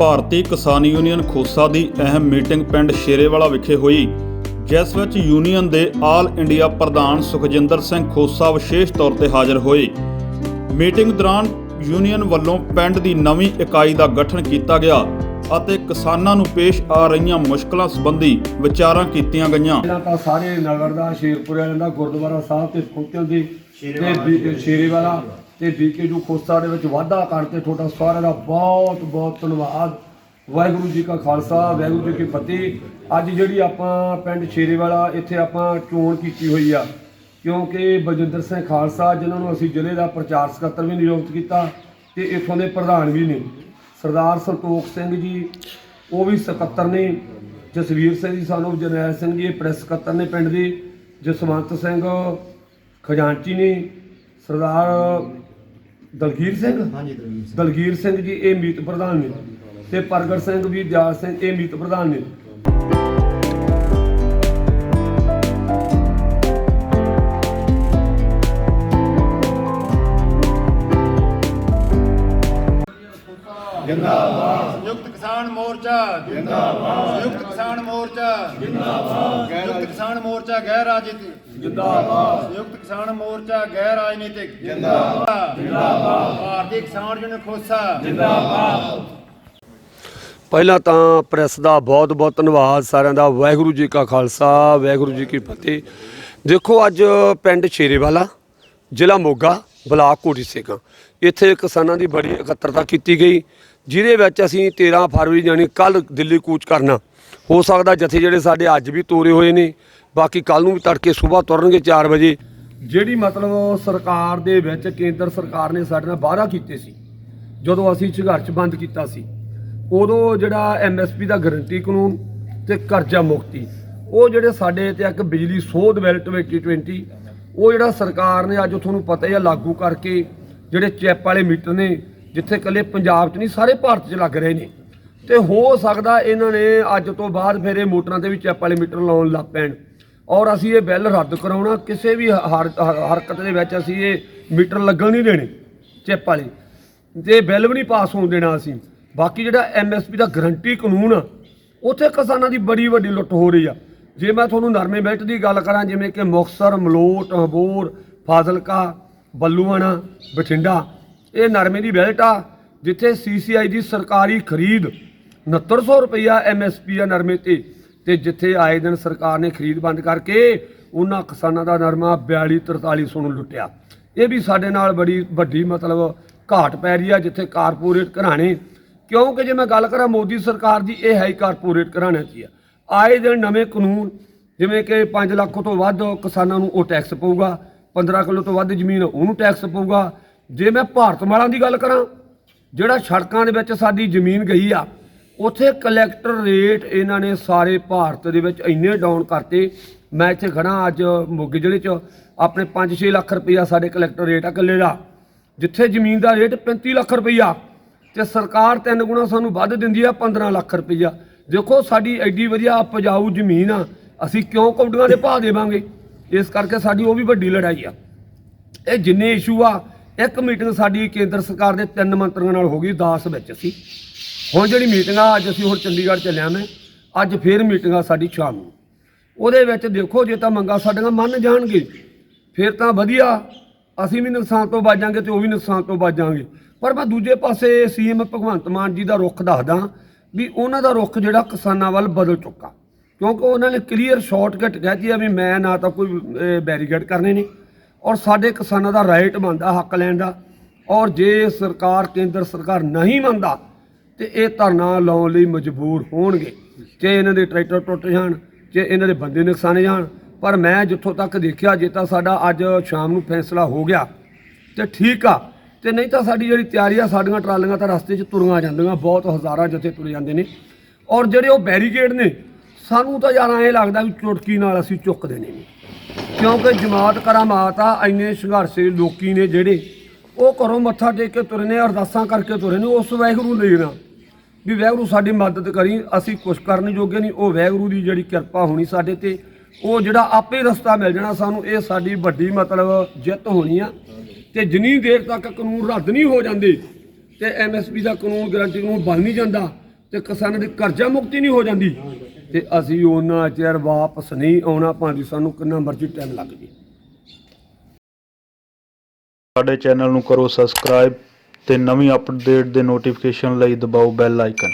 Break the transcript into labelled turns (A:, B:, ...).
A: ਭਾਰਤੀ ਕਿਸਾਨ ਯੂਨੀਅਨ ਖੋਸਾ ਦੀ ਅਹਿਮ ਮੀਟਿੰਗ ਪਿੰਡ ਸ਼ੇਰੇਵਾਲਾ ਵਿਖੇ ਹੋਈ ਜਿਸ ਵਿੱਚ ਯੂਨੀਅਨ ਦੇ ਆਲ ਇੰਡੀਆ ਪ੍ਰਧਾਨ ਸੁਖਜਿੰਦਰ ਸਿੰਘ ਖੋਸਾ ਵਿਸ਼ੇਸ਼ ਤੌਰ ਤੇ ਹਾਜ਼ਰ ਹੋਏ। ਮੀਟਿੰਗ ਦੌਰਾਨ ਯੂਨੀਅਨ ਵੱਲੋਂ ਪਿੰਡ ਦੀ ਨਵੀਂ ਇਕਾਈ ਦਾ ਗਠਨ ਕੀਤਾ ਗਿਆ ਅਤੇ ਕਿਸਾਨਾਂ ਨੂੰ ਪੇਸ਼ ਆ ਰਹੀਆਂ ਮੁਸ਼ਕਲਾਂ ਸੰਬੰਧੀ ਵਿਚਾਰਾਂ ਕੀਤੀਆਂ ਗਈਆਂ।
B: ਪਹਿਲਾਂ ਤਾਂ ਸਾਰੇ ਨਗਰ ਦਾ ਸ਼ੇਰਪੁਰ ਵਾਲਿਆਂ ਦਾ ਗੁਰਦੁਆਰਾ ਸਾਹਿਬ ਤੇ ਪਹੁੰਚਣ ਦੀ ਸ਼ੇਰੇਵਾਲਾ ਤੇ ਬੀਕੇ ਜੂ ਖੋਸਾ ਦੇ ਵਿੱਚ ਵਾਧਾ ਕਰਕੇ ਤੁਹਾਡਾ ਸਾਰਿਆਂ ਦਾ ਬਹੁਤ ਬਹੁਤ ਧੰਨਵਾਦ। ਵਾਹਿਗੁਰੂ ਜੀ ਕਾ ਖਾਲਸਾ, ਵਾਹਿਗੁਰੂ ਜੀ ਕੀ ਫਤਿਹ। ਅੱਜ ਜਿਹੜੀ ਆਪਾਂ ਪਿੰਡ ਸ਼ੇਰੇਵਾਲਾ ਇੱਥੇ ਆਪਾਂ ਚੋਣ ਕੀਤੀ ਹੋਈ ਆ। ਕਿਉਂਕਿ ਬਲਜਿੰਦਰ ਸਿੰਘ ਖਾਲਸਾ, ਜਿਨ੍ਹਾਂ ਨੂੰ ਅਸੀਂ ਜ਼ਿਲ੍ਹੇ ਦਾ ਪ੍ਰਚਾਰ ਸਕੱਤਰ ਵੀ ਨਿਯੁਕਤ ਕੀਤਾ ਤੇ ਇੱਥੋਂ ਦੇ ਪ੍ਰਧਾਨ ਵੀ ਨੇ। ਸਰਦਾਰ ਸੰਤੋਖ ਸਿੰਘ ਜੀ, ਉਹ ਵੀ ਸਕੱਤਰ ਨੇ। ਜਸਵੀਰ ਸਿੰਘ ਜੀ ਸਾਨੂੰ, ਜਰਨੈਲ ਸਿੰਘ ਜੀ, ਇਹ ਪ੍ਰੈਸ ਸਕੱਤਰ ਨੇ ਪਿੰਡ ਦੇ। ਜਸਵੰਤ ਸਿੰਘ ਖਜ਼ਾਨਚੀ ਨੇ। ਸਰਦਾਰ ਦਲਗੀਰ ਸਿੰਘ? ਦਲਗੀਰ ਸਿੰਘ। ਜੀ ਇਹ ਮੀਤ ਪ੍ਰਧਾਨ ਨੇ। ਤੇ ਪ੍ਰਗਟ ਸਿੰਘ ਵੀ ਦਿਆਲ ਸਿੰਘ ਇਹ ਮੀਤ ਪ੍ਰਧਾਨ ਨੇ।
C: ਸੰਯੁਕਤ ਕਿਸਾਨ ਮੋਰਚਾ। ਜਿੰਦਾਬਾਦ। ਸੰਯੁਕਤ ਕਿਸਾਨ ਮੋਰਚਾ। ਜਿੰਦਾਬਾਦ। ਸੰਯੁਕਤ ਕਿਸਾਨ ਮੋਰਚਾ ਗੈਰ ਰਾਜਨੀਤਿਕ ਜਿੰਦਾਬਾਦ। ਸੰਯੁਕਤ ਕਿਸਾਨ ਮੋਰਚਾ ਗੈਰ ਰਾਜਨੀਤਿਕ। ਜਿੰਦਾਬਾਦ। ਜਿੰਦਾਬਾਦ। ਭਾਰਤੀ ਕਿਸਾਨ ਯੂਨੀਅਨ ਖੋਸਾ।
B: ਪਹਿਲਾਂ ਤਾਂ ਪ੍ਰੈਸ ਦਾ ਬਹੁਤ ਬਹੁਤ ਧੰਨਵਾਦ ਸਾਰਿਆਂ ਦਾ। ਵਾਹਿਗੁਰੂ ਜੀ ਕਾ ਖਾਲਸਾ ਵਾਹਿਗੁਰੂ ਜੀ ਕੀ ਫਤਿਹ। ਦੇਖੋ ਅੱਜ ਪਿੰਡ ਸ਼ੇਰੇਵਾਲਾ ਜ਼ਿਲ੍ਹਾ ਮੋਗਾ ਬਲਾਕ ਕੋਟੀ ਸੇਖਾਂ ਇੱਥੇ ਕਿਸਾਨਾਂ ਦੀ ਬੜੀ ਇਕੱਤਰਤਾ ਕੀਤੀ ਗਈ ਜਿਹਦੇ ਵਿੱਚ ਅਸੀਂ 13 ਫਰਵਰੀ ਜਾਨੀ ਕੱਲ ਦਿੱਲੀ ਕੂਚ ਕਰਨਾ। ਹੋ ਸਕਦਾ ਜਥੇ ਜਿਹੜੇ ਸਾਡੇ ਅੱਜ ਵੀ ਤੋਰੇ ਹੋਏ ਨੇ ਬਾਕੀ ਕੱਲ ਨੂੰ ਵੀ ਤੜਕੇ ਸਵੇਰ ਤੁਰਨਗੇ 4 ਵਜੇ। ਜਿਹੜੀ ਮਤਲਬ ਸਰਕਾਰ ਦੇ ਵਿੱਚ ਕੇਂਦਰ ਸਰਕਾਰ ਨੇ ਸਾਡੇ ਨਾਲ ਵਾਅਦਾ ਕੀਤੇ ਸੀ, ਜਦੋਂ ਅਸੀਂ ਸੰਘਰਸ਼ ਬੰਦ ਕੀਤਾ ਸੀ, ਉਦੋਂ ਜਿਹੜਾ ਐਮਐਸਪੀ ਦਾ ਗਾਰੰਟੀ ਕਾਨੂੰਨ ਤੇ ਕਰਜ਼ਾ ਮੁਕਤੀ, ਉਹ ਜਿਹੜੇ ਸਾਡੇ ਤੇ ਇੱਕ ਬਿਜਲੀ ਸੋਧ ਬਿੱਲ 2020 ਉਹ ਜਿਹੜਾ ਸਰਕਾਰ ਨੇ ਅੱਜ ਤੁਹਾਨੂੰ ਪਤਾ ਹੀ ਆ ਲਾਗੂ ਕਰਕੇ, ਜਿਹੜੇ ਚੈਪ ਵਾਲੇ ਮੀਟਰ ਨੇ, ਜਿੱਥੇ ਕੱਲੇ ਪੰਜਾਬ 'ਚ ਨਹੀਂ, ਸਾਰੇ ਭਾਰਤ 'ਚ ਲੱਗ ਰਹੇ ਨੇ। ਤੇ ਹੋ ਸਕਦਾ ਇਹਨਾਂ ਨੇ ਅੱਜ ਤੋਂ ਬਾਅਦ ਫਿਰ ਇਹ ਮੋਟਰਾਂ ਤੇ ਵੀ ਚੈਪ ਵਾਲੇ ਮੀਟਰ ਲਾਉਣ ਲੱਗ ਪੈਣ। ਔਰ ਅਸੀਂ ਇਹ ਬਿੱਲ ਰੱਦ ਕਰਾਉਣਾ ਕਿਸੇ ਵੀ ਹਰ- ਹਰ- ਹਰਕਤ ਦੇ ਵਿੱਚ ਅਸੀਂ ਇਹ ਮੀਟਰ ਲੱਗਣ ਨਹੀਂ ਦੇਣੇ ਚਿੱਪ ਵਾਲੇ। ਤੇ ਬਿੱਲ ਵੀ ਨਹੀਂ ਪਾਸ ਹੋਣ ਦੇਣਾ ਅਸੀਂ ਬਾਕੀ ਜਿਹੜਾ ਐਮਐਸਪੀ ਦਾ ਗਰੰਟੀ ਕਾਨੂੰਨ ਆ, ਉੱਥੇ ਕਿਸਾਨਾਂ ਦੀ ਬੜੀ ਵੱਡੀ ਲੁੱਟ ਹੋ ਰਹੀ ਆ। ਜੇ ਮੈਂ ਤੁਹਾਨੂੰ ਨਰਮੇ ਬੈਲਟ ਦੀ ਗੱਲ ਕਰਾਂ ਜਿਵੇਂ ਕਿ ਮੁਕਤਸਰ ਮਲੋਟ ਹਬੋਰ ਫਾਜ਼ਿਲਕਾ ਬੱਲੂਆਣਾ ਬਠਿੰਡਾ ਇਹ ਨਰਮੇ ਦੀ ਬੈਲਟ ਆ ਜਿੱਥੇ ਸੀਸੀਆਈ ਦੀ ਸਰਕਾਰੀ ਖਰੀਦ 6900 ਰੁਪਈਆ ਐਮਐਸਪੀ ਆ ਨਰਮੇ ਤੇ। ਤੇ ਜਿੱਥੇ ਆਏ ਦਿਨ ਸਰਕਾਰ ਨੇ ਖਰੀਦ ਬੰਦ ਕਰਕੇ ਉਹਨਾਂ ਕਿਸਾਨਾਂ ਦਾ ਨਰਮਾ 42 4300 ਨੂੰ ਲੁੱਟਿਆ। ਇਹ ਵੀ ਸਾਡੇ ਨਾਲ ਬੜੀ ਵੱਡੀ ਮਤਲਬ ਘਾਟ ਪੈ ਰਹੀ ਆ ਜਿੱਥੇ ਕਾਰਪੋਰੇਟ ਘਰਾਣੇ, ਕਿਉਂਕਿ ਜੇ ਮੈਂ ਗੱਲ ਕਰਾਂ ਮੋਦੀ ਸਰਕਾਰ ਦੀ, ਇਹ ਹੈ ਹੀ ਕਾਰਪੋਰੇਟ ਘਰਾਣਿਆਂ 'ਚ ਆ। ਆਏ ਦਿਨ ਨਵੇਂ ਕਾਨੂੰਨ, ਜਿਵੇਂ ਕਿ 5 ਲੱਖ ਤੋਂ ਵੱਧ ਕਿਸਾਨਾਂ ਨੂੰ ਉਹ ਟੈਕਸ ਪਊਗਾ 15 ਕਿਲੋ ਤੋਂ ਵੱਧ ਜ਼ਮੀਨ ਉਹਨੂੰ ਟੈਕਸ ਪਊਗਾ। ਜੇ ਮੈਂ ਭਾਰਤ ਮਾਲਾਂ ਦੀ ਗੱਲ ਕਰਾਂ, ਜਿਹੜਾ ਸੜਕਾਂ ਦੇ ਵਿੱਚ ਸਾਡੀ ਜ਼ਮੀਨ ਗਈ ਆ ਉੱਥੇ ਕਲੈਕਟਰ ਰੇਟ ਇਹਨਾਂ ਨੇ ਸਾਰੇ ਭਾਰਤ ਦੇ ਵਿੱਚ ਇੰਨੇ ਡਾਊਨ ਕਰਤੇ। ਮੈਂ ਇੱਥੇ ਖੜਾ ਅੱਜ ਮੋਗੇ ਜ਼ਿਲ੍ਹੇ 'ਚ, ਆਪਣੇ 5-6 ਲੱਖ ਰੁਪਈਆ ਸਾਡੇ ਕਲੈਕਟਰ ਰੇਟ ਆ ਇਕੱਲੇ ਦਾ। ਜਿੱਥੇ ਜ਼ਮੀਨ ਦਾ ਰੇਟ 35 ਲੱਖ ਰੁਪਈਆ ਤੇ ਸਰਕਾਰ ਤਿੰਨ ਗੁਣਾ ਸਾਨੂੰ ਵੱਧ ਦਿੰਦੀ ਆ 15 ਲੱਖ ਰੁਪਈਆ। ਦੇਖੋ ਸਾਡੀ ਐਡੀ ਵਧੀਆ ਉਪਜਾਊ ਜ਼ਮੀਨ ਆ, ਅਸੀਂ ਕਿਉਂ ਕੌਡੀਆਂ ਦੇ ਭਾਅ ਦੇਵਾਂਗੇ? ਇਸ ਕਰਕੇ ਸਾਡੀ ਉਹ ਵੀ ਵੱਡੀ ਲੜਾਈ ਆ। ਇਹ ਜਿੰਨੇ ਇਸ਼ੂ ਆ, ਇੱਕ ਮੀਟਿੰਗ ਸਾਡੀ ਕੇਂਦਰ ਸਰਕਾਰ ਦੇ ਤਿੰਨ ਮੰਤਰੀਆਂ ਨਾਲ ਹੋ ਗਈ 10 ਵਿੱਚ ਅਸੀਂ। ਹੁਣ ਜਿਹੜੀ ਮੀਟਿੰਗ ਆ ਅੱਜ ਅਸੀਂ ਹੁਣ ਚੰਡੀਗੜ੍ਹ ਚੱਲਿਆ ਮੈਂ, ਅੱਜ ਫੇਰ ਮੀਟਿੰਗ ਆ ਸਾਡੀ ਸ਼ਾਮ ਨੂੰ। ਉਹਦੇ ਵਿੱਚ ਦੇਖੋ ਜੇ ਤਾਂ ਮੰਗਾ ਸਾਡੀਆਂ ਮੰਨ ਜਾਣਗੇ, ਫਿਰ ਤਾਂ ਵਧੀਆ, ਅਸੀਂ ਵੀ ਨੁਕਸਾਨ ਤੋਂ ਬਚਾਂਗੇ ਤੇ ਉਹ ਵੀ ਨੁਕਸਾਨ ਤੋਂ ਬਚਾਂਗੇ ਪਰ ਮੈਂ ਦੂਜੇ ਪਾਸੇ ਸੀਐਮ ਭਗਵੰਤ ਮਾਨ ਜੀ ਦਾ ਰੁਖ ਦੱਸਦਾ ਵੀ ਉਹਨਾਂ ਦਾ ਰੁਖ ਜਿਹੜਾ ਕਿਸਾਨਾਂ ਵੱਲ ਬਦਲ ਚੁੱਕਾ। ਕਿਉਂਕਿ ਉਹਨਾਂ ਨੇ ਕਲੀਅਰ ਸ਼ਾਰਟਕਟ ਕਹਿਤੀ ਆ ਵੀ ਮੈਂ ਨਾ ਤਾਂ ਕੋਈ ਬੈਰੀਕੇਡ ਕਰਨੇ ਨੇ। ਔਰ ਸਾਡੇ ਕਿਸਾਨਾਂ ਦਾ ਰਾਈਟ ਮੰਨਦਾ ਹੱਕ ਲੈਣ ਦਾ। ਔਰ ਜੇ ਸਰਕਾਰ, ਕੇਂਦਰ ਸਰਕਾਰ ਨਹੀਂ ਮੰਨਦਾ ਤੇ ਇਹ ਧਰਨਾ ਲਾਉਣ ਲਈ ਮਜਬੂਰ ਹੋਣਗੇ। ਜੇ ਇਹਨਾਂ ਦੇ ਟਰੈਕਟਰ ਟੁੱਟ ਜਾਣ, ਜੇ ਇਹਨਾਂ ਦੇ ਬੰਦੇ ਨੁਕਸਾਨੇ ਜਾਣ, ਪਰ ਮੈਂ ਜਿੱਥੋਂ ਤੱਕ ਦੇਖਿਆ, ਜੇ ਤਾਂ ਸਾਡਾ ਅੱਜ ਸ਼ਾਮ ਨੂੰ ਫੈਸਲਾ ਹੋ ਗਿਆ, ਤੇ ਠੀਕ ਆ। ਤੇ ਨਹੀਂ ਤਾਂ ਸਾਡੀ ਜਿਹੜੀ ਤਿਆਰੀ ਆ ਸਾਡੀਆਂ ਟਰਾਲੀਆਂ ਤਾਂ ਰਸਤੇ 'ਚ ਤੁਰੀਆਂ ਜਾਂਦੀਆਂ, ਬਹੁਤ ਹਜ਼ਾਰਾਂ ਜਥੇ ਤੁਰੇ ਜਾਂਦੇ ਨੇ। ਔਰ ਜਿਹੜੇ ਉਹ ਬੈਰੀਕੇਡ ਨੇ, ਸਾਨੂੰ ਤਾਂ ਯਾਰ ਐਂ ਲੱਗਦਾ ਵੀ ਚੁਟਕੀ ਨਾਲ ਅਸੀਂ ਚੁੱਕਦੇ ਨੇ। ਕਿਉਂਕਿ ਜਮਾਤ ਕਰਾਮਾਤ ਆ ਇੰਨੇ ਸੰਘਰਸ਼ੇ ਲੋਕੀ ਨੇ ਜਿਹੜੇ, ਉਹ ਘਰੋਂ ਮੱਥਾ ਟੇਕ ਕੇ ਤੁਰੇ ਨੇ, ਅਰਦਾਸਾਂ ਕਰਕੇ ਤੁਰੇ ਨੇ, ਉਸ ਵਾਹਿਗੁਰੂ ਲਈ ਨਾ। ਵੀ ਵਾਹਿਗੁਰੂ ਸਾਡੀ ਮਦਦ ਕਰੀ, ਅਸੀਂ ਕੁਛ ਕਰਨ ਜੋਗੇ ਨਹੀਂ। ਉਹ ਵਾਹਿਗੁਰੂ ਦੀ ਜਿਹੜੀ ਕਿਰਪਾ ਹੋਣੀ ਸਾਡੇ ਤੇ, ਉਹ ਜਿਹੜਾ ਆਪੇ ਰਸਤਾ ਮਿਲ ਜਾਣਾ ਸਾਨੂੰ, ਇਹ ਸਾਡੀ ਵੱਡੀ ਮਤਲਬ ਜਿੱਤ ਹੋਣੀ ਆ। ਤੇ ਜਿੰਨੀ ਦੇਰ ਤੱਕ ਕਾਨੂੰਨ ਰੱਦ ਨਹੀਂ ਹੋ ਜਾਂਦੇ, ਤੇ ਐਮਐਸਪੀ ਦਾ ਕਾਨੂੰਨ ਗਰੰਟੀ ਕਾਨੂੰਨ ਬਣ ਨਹੀਂ ਜਾਂਦਾ, ਤੇ ਕਿਸਾਨਾਂ ਦੀ ਕਰਜ਼ਾ ਮੁਕਤੀ ਨਹੀਂ ਹੋ ਜਾਂਦੀ, ਤੇ ਅਸੀਂ ਉਹਨਾਂ ਚਿਰ ਵਾਪਸ ਨਹੀਂ ਆਉਣਾ ਭਾਵੇਂ ਸਾਨੂੰ ਕਿੰਨਾ ਮਰਜ਼ੀ ਟਾਈਮ ਲੱਗ ਜੇ।
A: ਸਾਡੇ ਚੈਨਲ ਨੂੰ ਕਰੋ ਸਬਸਕ੍ਰਾਈਬ ਤੇ ਨਵੀਂ ਅਪਡੇਟ ਦੇ ਨੋਟੀਫਿਕੇਸ਼ਨ ਲਈ ਦਬਾਓ ਬੈਲ ਆਈਕਨ